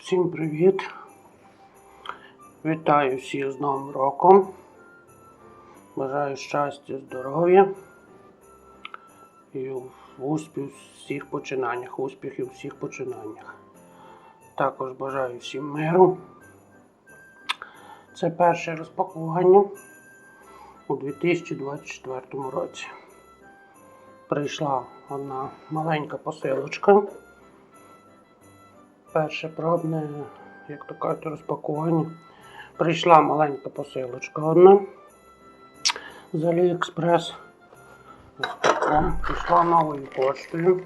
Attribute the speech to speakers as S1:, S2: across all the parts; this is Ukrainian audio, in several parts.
S1: Всім привіт! Вітаю всіх з Новим роком. Бажаю щастя, здоров'я і успіх у всіх починаннях, успіхів у всіх починаннях. Також бажаю всім миру. Це перше розпакування у 2024 році. Прийшла одна маленька посилочка. Перше пробне, як то кажуть, розпакування. Прийшла маленька посилочка одна з Аліекспрес. Ось така. Прийшла новою поштою.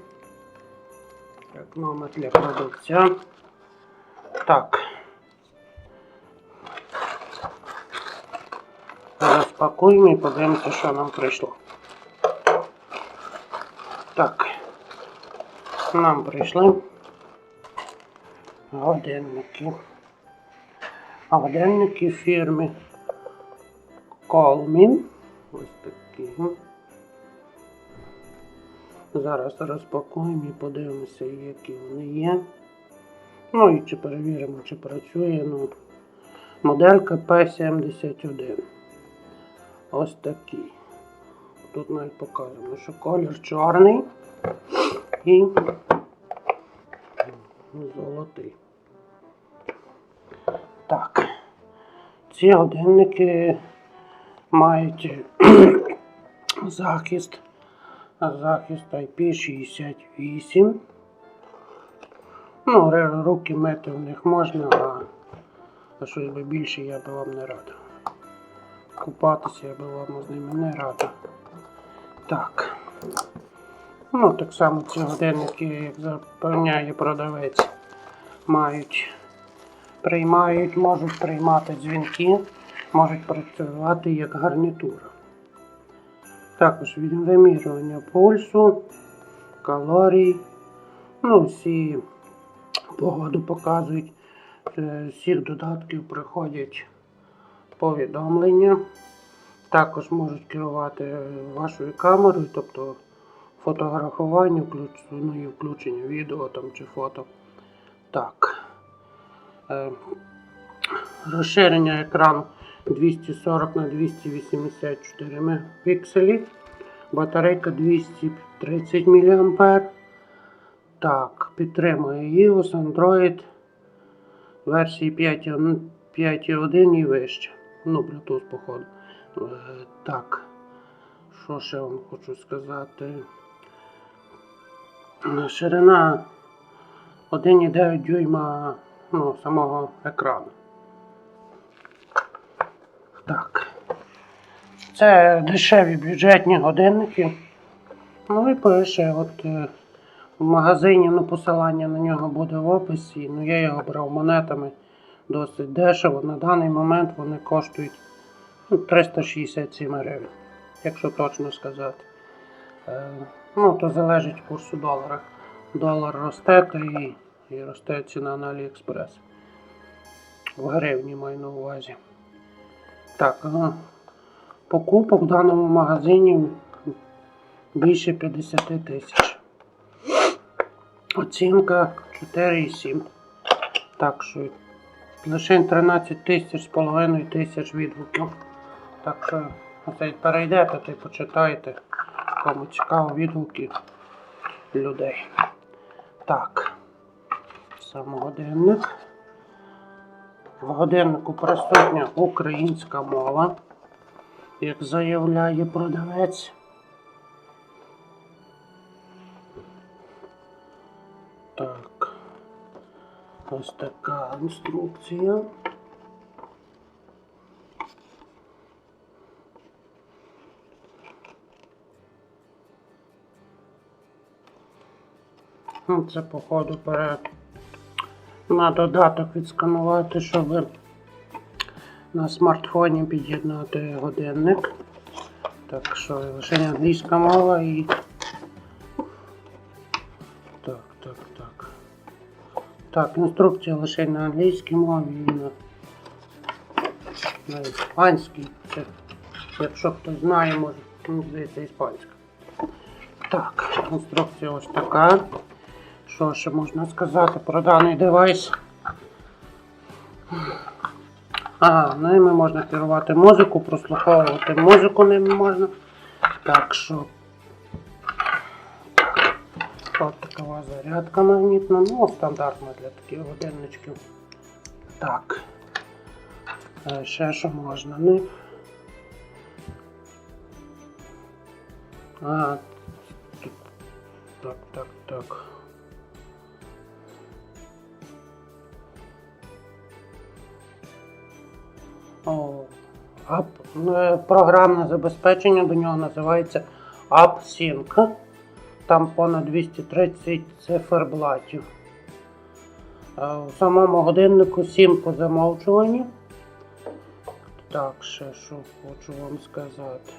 S1: Так, номер для продавця. Так. Розпакуємо і подивимося, що нам прийшло. Так. Нам прийшли годинники. Годинники фірми Колмін. Ось такі. Зараз розпакуємо і подивимося, які вони є. Ну і чи перевіримо, чи працює. Ну, моделька P71. Ось такий. Тут навіть показано, що колір чорний і золотий. Ці годинники мають захист. Захист IP68. Ну, руки мити в них можна, а, щось би більше я би вам не радив. Купатися я би вам з ними не радив. Так. Ну, так само ці годинники, як запевняє продавець, мають, приймають, можуть приймати дзвінки, можуть працювати як гарнітура. Також від вимірювання пульсу, калорій, ну, всі погоду показують. З всіх додатків приходять повідомлення. Також можуть керувати вашою камерою, тобто фотографування, ну включення відео там чи фото. Так. Е, розширення екрану 240 на 284 мегапікселі. Батарейка 230 мА. Так, підтримує iOS, Android версії 5.1 5.1 і вище. Ну, Bluetooth, походу. Е, Так. Що ще вам хочу сказати? Е, Ширина 1,9 дюйма ну, самого екрану. Так. Це дешеві бюджетні годинники. Ну і пише, от е, в магазині ну, посилання на нього буде в описі. Ну, я його брав монетами досить дешево. На даний момент вони коштують ну, 367 гривень, якщо точно сказати. Е, ну, то залежить курсу долара. Долар росте, то і, і росте ціна на Аліекспрес. В гривні маю на увазі. Так, покупок в даному магазині більше 50 тисяч. Оцінка 4,7. Так що лише 13 тисяч з половиною тисяч відгуків. Так що оце перейдете та й почитайте, кому цікаво відгуки людей. Так, сам годинник. В годиннику присутня українська мова, як заявляє продавець. Так. Ось така інструкція. Це, походу, пере... на додаток відсканувати, щоб на смартфоні під'єднати годинник. Так що лише англійська мова і. Так, так, так. Так, інструкція лише на англійській мові і на, на іспанській. Це, якщо хтось знає, може, здається, іспанська. Так, інструкція ось така. Що ще можна сказати про даний девайс? Ага, ними можна керувати музику, прослуховувати музику ними можна. Так що. От така зарядка магнітна, ну стандартна для таких годинничків. Так. Е, Ще що можна? Ну. А, так, так, так. Програмне забезпечення до нього називається AppSync. Там понад 230 циферблатів. Е, У самому годиннику 7 по замовчуванню. Так, ще що хочу вам сказати.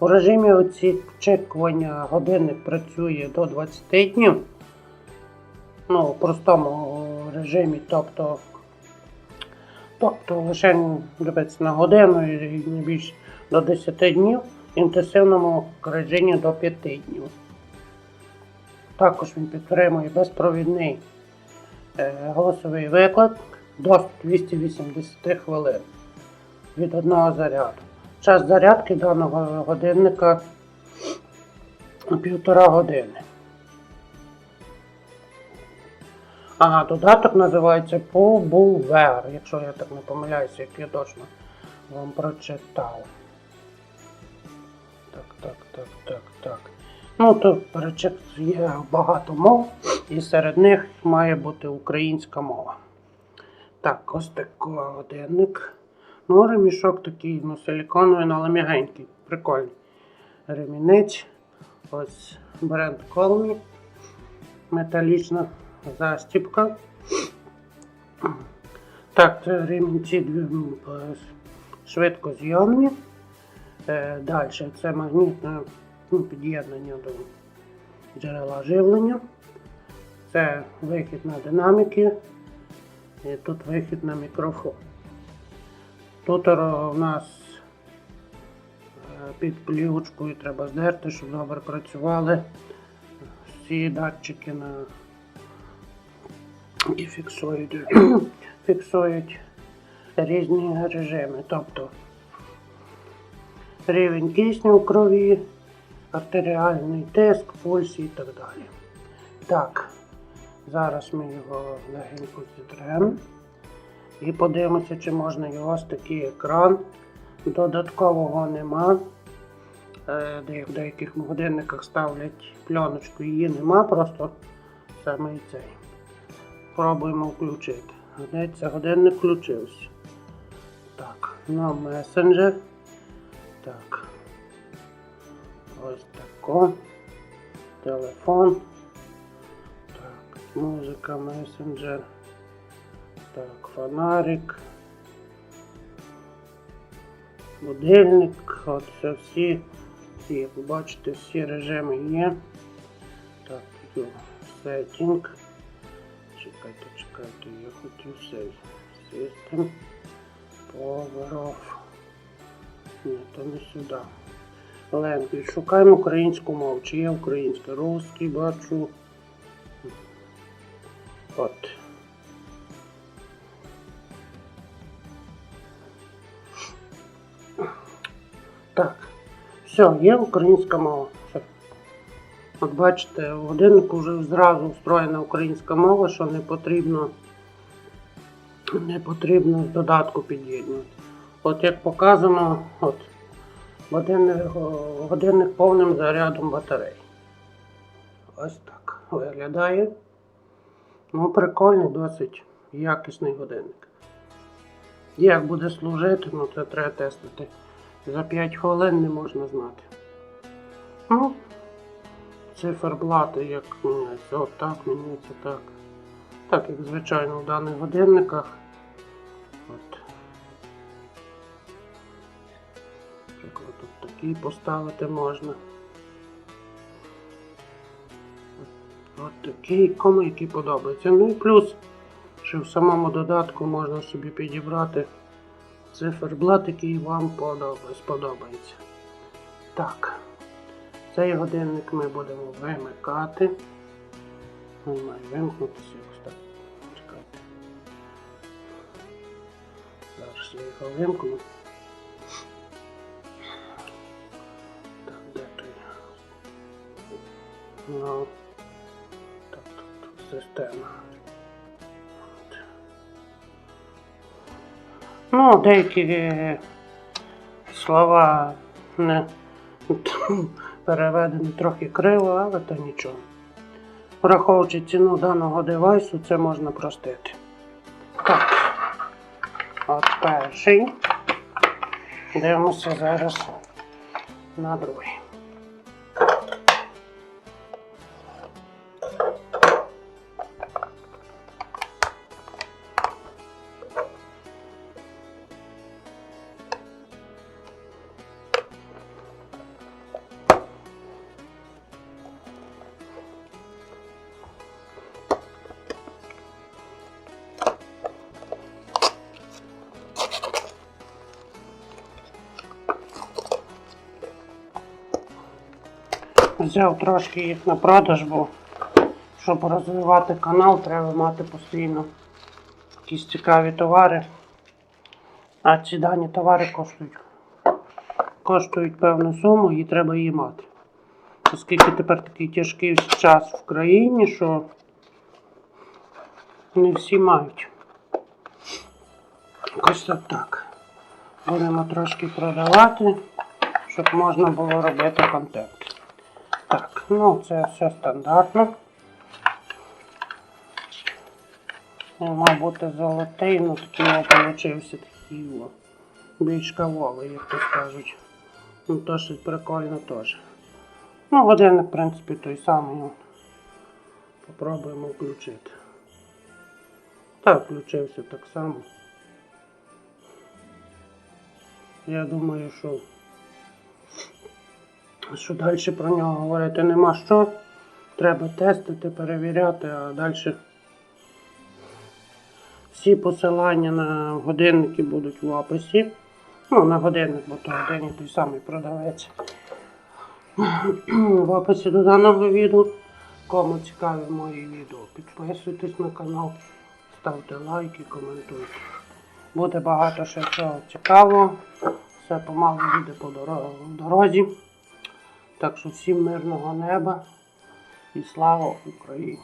S1: У режимі очікування годинник працює до 20 днів. Ну, в простому режимі, тобто Тобто лише дивиться на годину і не більше до 10 днів, в інтенсивному режимі до 5 днів. Також він підтримує безпровідний е, голосовий виклик до 280 хвилин від одного заряду. Час зарядки даного годинника півтора години. Ага, додаток називається Побувер, якщо я так не помиляюся, як я точно вам прочитав. Так, так, так, так, так. Ну, то перечек є багато мов, і серед них має бути українська мова. Так, ось такий годинник. Ну, ремішок такий, ну, силіконовий, ну, але м'ягенький, прикольний. Ремінець. Ось бренд Colmy. Металічна застіпка. Так, це ремінці дві м, е, швидкозйомні. Е, Далі це магнітне ну, під'єднання до джерела живлення. Це вихід на динаміки. І тут вихід на мікрофон. Тут у нас е, під плівочкою треба здерти, щоб добре працювали всі датчики на і фіксують, фіксують різні режими, тобто рівень кисню в крові, артеріальний тиск, пульс і так далі. Так, зараз ми його легенько зітремо і подивимося, чи можна його ось такий екран. Додаткового нема. Е, де в деяких годинниках ставлять пленочку, її нема, просто саме цей. Пробуємо включити. Здається, годинник включився. Так, на месенджер. Так. Ось тако. Телефон. Так, музика, месенджер. Так, фонарик. Будильник. От це всі. всі, бачите, всі режими є. Так, сеттінг. Чекайте, чекайте, я хотів сейв. System. Power. Ні, то не сюди. Language. Шукаємо українську мову. Чи є українська? Русський бачу. От. Так. Все, є українська мова. От бачите, в годиннику вже зразу встроєна українська мова, що не потрібно, не потрібно з додатку під'єднувати. От як показано, от, годинник, годинник повним зарядом батарей. Ось так виглядає. Ну, прикольний, досить якісний годинник. Як буде служити, ну це треба тестити. За 5 хвилин не можна знати. Ну, циферблати як міняються. От так міняється так. Так, як звичайно в даних годинниках. От. Наприклад, тут такий поставити можна. От такий, кому який подобається. Ну і плюс, що в самому додатку можна собі підібрати циферблат, який вам подобає- сподобається. Так. Цей годинник ми будемо вимикати. Він має вимкнутися якось так. Чекайте. я його вимкну. Так, де той? Ну, так, тут, система. Ну, деякі слова не переведені трохи криво, але то нічого. Враховуючи ціну даного девайсу, це можна простити. Так. От перший. Дивимося зараз на другий. Взяв трошки їх на продаж, бо щоб розвивати канал, треба мати постійно якісь цікаві товари. А ці дані товари коштують, коштують певну суму і треба її мати. Оскільки тепер такий тяжкий час в країні, що не всі мають. Якось от так. Будемо трошки продавати, щоб можна було робити контент. Так, ну це все стандартно. Мав бути золотий, ну такий получився такий більш кавовий, як то скажуть. Ну досить прикольно теж. Ну, годинник, в принципі, той самий. ну. Попробуємо включити. Так, включився так само. Я думаю, що що далі про нього говорити нема що. Треба тестити, перевіряти, а далі всі посилання на годинники будуть в описі. Ну, на годинник, бо то годинник той самий продавець. В описі до даного відео. Кому цікаві мої відео, підписуйтесь на канал, ставте лайки, коментуйте. Буде багато ще всього цікавого. Все помалу буде по дорозі. Так що всім мирного неба і слава Україні!